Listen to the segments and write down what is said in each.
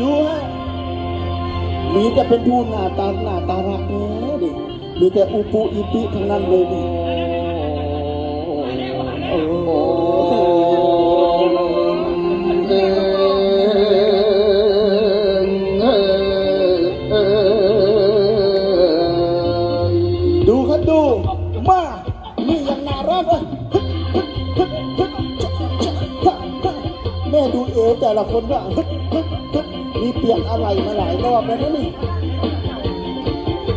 ดูฮะมีแต่เป็นผู้หน้าตาหน้าตารักแท้ดิมีแต่อุปุอิปิทั้งนั้นเลยดิโอ้โหดูครับดู มามีอย่างน่ารักเลยแม่ดูเอวแต่ละคนว่า มีเปลี่ยนอะไรมาหลายรอบแล้วนะนี่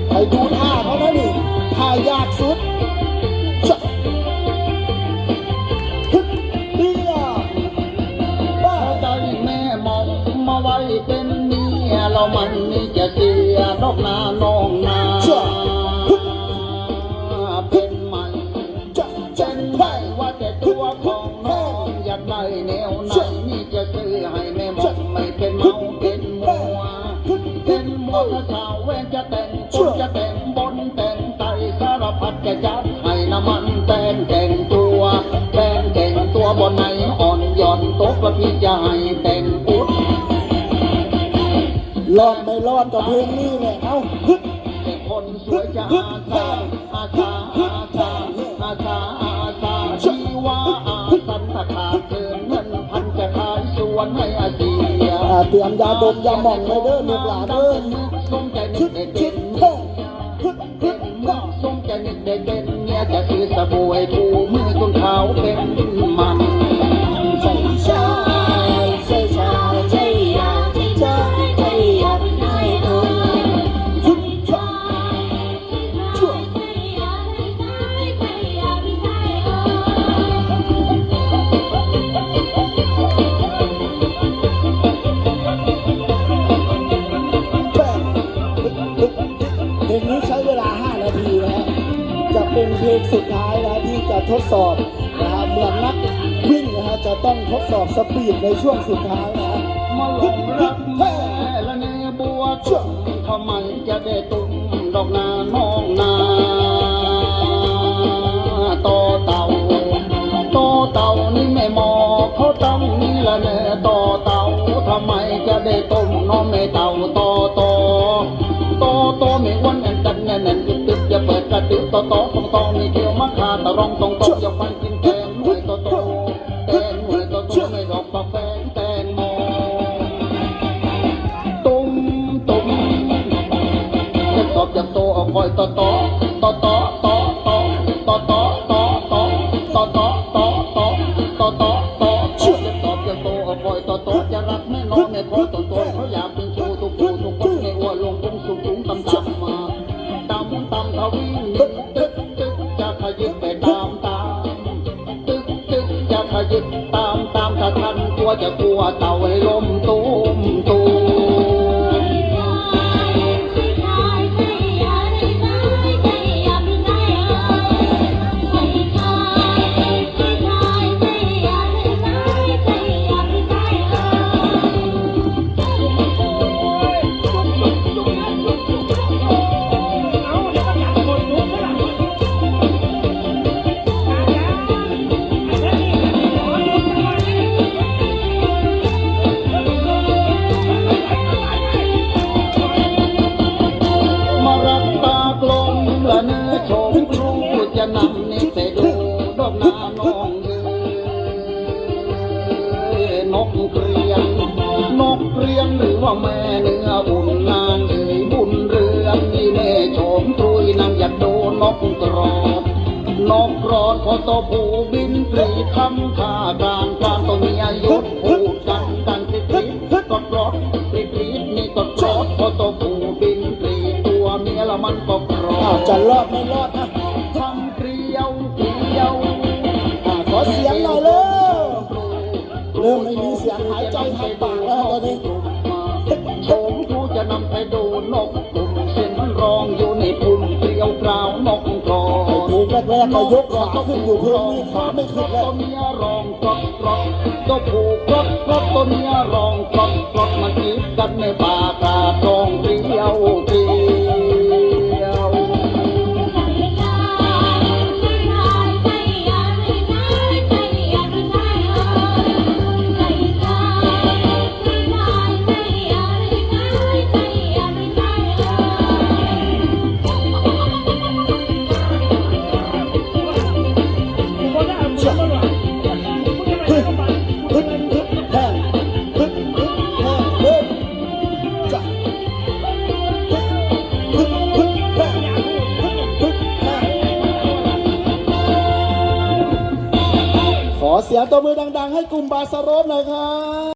ไปดูท่าเขานะนี่ท่ายากสุดชะฮึดเดียบ้าใจแม่มองมาไว้เป็นเมียเรามันนี่จะ นมัวถ้าชาวเวจะแต่งคนจะแต่งบนแต่งไตสารพัดจะจัดให้น้ำมันแต่งแต่งตัวแต่งแต่งตัวบนไหนอ่อนหย่อนตกกระพี่จะให้แต่งปุ๊ดรอดไม่รอดกับเพลงนี้เนี่ยเอ้าฮึดคนสวยจะอาสาอาสาอาสา เตรียมยาดมยาหม่องเลยเด้อลูกหลานเด้อชิดชิดเฮ้ฮึดฮึดบ้าสมใจนึกเด่นเนี่ยจะคือสบู่ให้ถูมือจนขาวเป็น เป็นเพลงสุดท้ายนะที่จะทดสอบนะฮะเหมือนนักวิ่งนะฮะจะต้องทดสอบสปีดในช่วงสุดท้ายนะฮะมาหลงรักแม่และในบัวชุ่มทำไมจะได้ตุ้มดอกนาน้องนาโตเต่าโตเต่านี่ไม่มอเขาตั้งนี่ละเนอโตเต่าทำไมจะได้ตุ้มน้องไม่เต่าโตโตโตโตไม่อ้วนแน่นตันแน่นแน่น จะเปิดกระตึ๊ดโตโตตองตองมีเที่ยวมะขาตะรองตองตองจะฟันกินแกงหวยโตโตแกงหวยโตโตไม่ดอกปะแฟงแตงโมตุ้มตุ้มจะตอบจะโตเอาคอยต่อต่อต่อต่อต่อต่อต่อต่อต่อต่อต่อต่อต่อต่อต่ ต่ำต่ำทวีตึกตึกตึกจะขยิบไปตามตามตึกตึกจะขยิบตามตามถ้าทันกลัวจะกลัวเต่าให้ล้มตัว นกเรียน นกเรียนหรือว่าแม่เนื้อบุญนางเอ๋ยบุญเรืองนี่แม่ชมตรุยนางอยากดูนกกรอดนกกรอดพอโตผูบินปรีคำท่าการการตัวเมียยศพูดกันกันสิทธิก็กรอดปรีปรีนี่ก็กรอดพอโตผูบินปรีตัวเมียละมันก็กรอดจะรอดไม่รอด ริ่มไม่มีเสียงหายใจทางปากแล้วตอนนี้โฉมผู้จะนำไปดูนกตุ่มเส้นรองอยู่ในปุ่มเกลียวกราวนกกรอเพลงแรกๆก็ยกขาขึ้นอยู่เพลงนี้ขาไม่ขึ้นแล้วตัวเมียร้องกรอกกรอกตัวผู้กรอกกรอกตัวเมียร้องกรอกกรอกมาจีบกันในป่ากาตรองเก เสียงตัวมือดัง ๆ ให้กลุ่มบาสโรสหน่อยครับ